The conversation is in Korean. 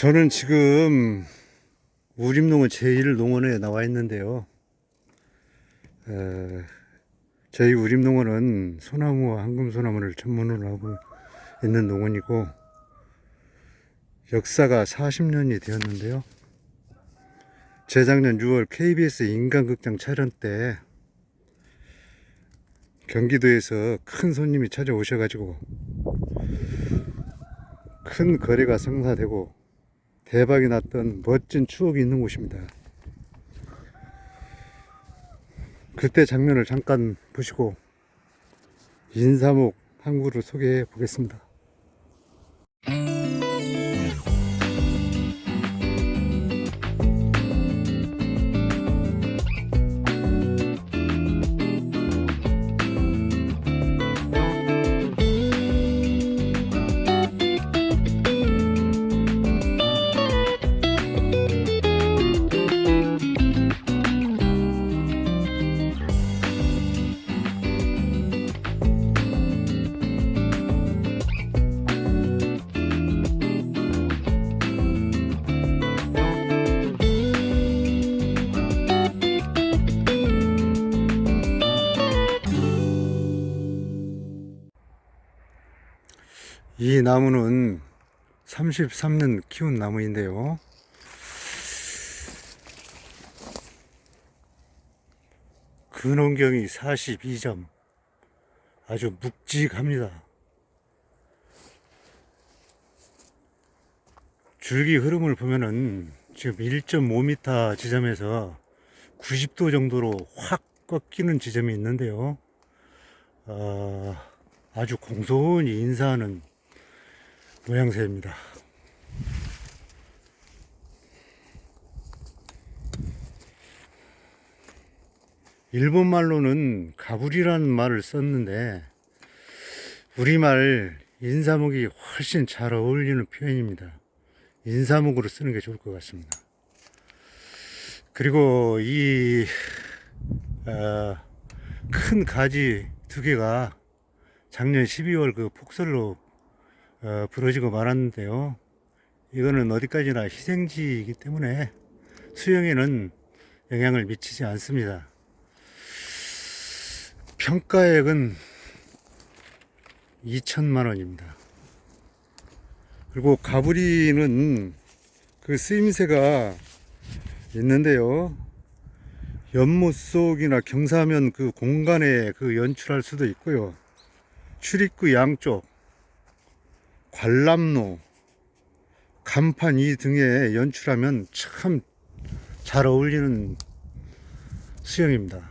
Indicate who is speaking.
Speaker 1: 저는 지금 우림농원 제1농원에 나와 있는데요. 에, 저희 우림농원은 소나무와 황금소나무를 전문으로 하고 있는 농원이고 역사가 40년이 되었는데요. 재작년 6월 KBS 인간극장 촬영 때 경기도에서 큰 손님이 찾아오셔가지고 큰 거래가 성사되고 대박이 났던 멋진 추억이 있는 곳입니다. 그때 장면을 잠깐 보시고 인사목 항구를 소개해 보겠습니다. 이 나무는 33년 키운 나무인데요. 근원경이 42점. 아주 묵직합니다. 줄기 흐름을 보면은 지금 1.5m 지점에서 90도 정도로 확 꺾이는 지점이 있는데요. 어, 아주 공손히 인사하는 모양새입니다. 일본 말로는 가불이라는 말을 썼는데 우리말 인사목이 훨씬 잘 어울리는 표현입니다. 인사목으로 쓰는 게 좋을 것 같습니다. 그리고 이 어, 큰 가지 두 개가 작년 12월 그 폭설로 어, 부러지고 말았는데요. 이거는 어디까지나 희생지이기 때문에 수영에는 영향을 미치지 않습니다. 평가액은 2천만 원입니다. 그리고 가브리는 그 쓰임새가 있는데요. 연못 속이나 경사면 그 공간에 그 연출할 수도 있고요. 출입구 양쪽, 관람로, 간판 이 등에 연출하면 참 잘 어울리는 수영입니다.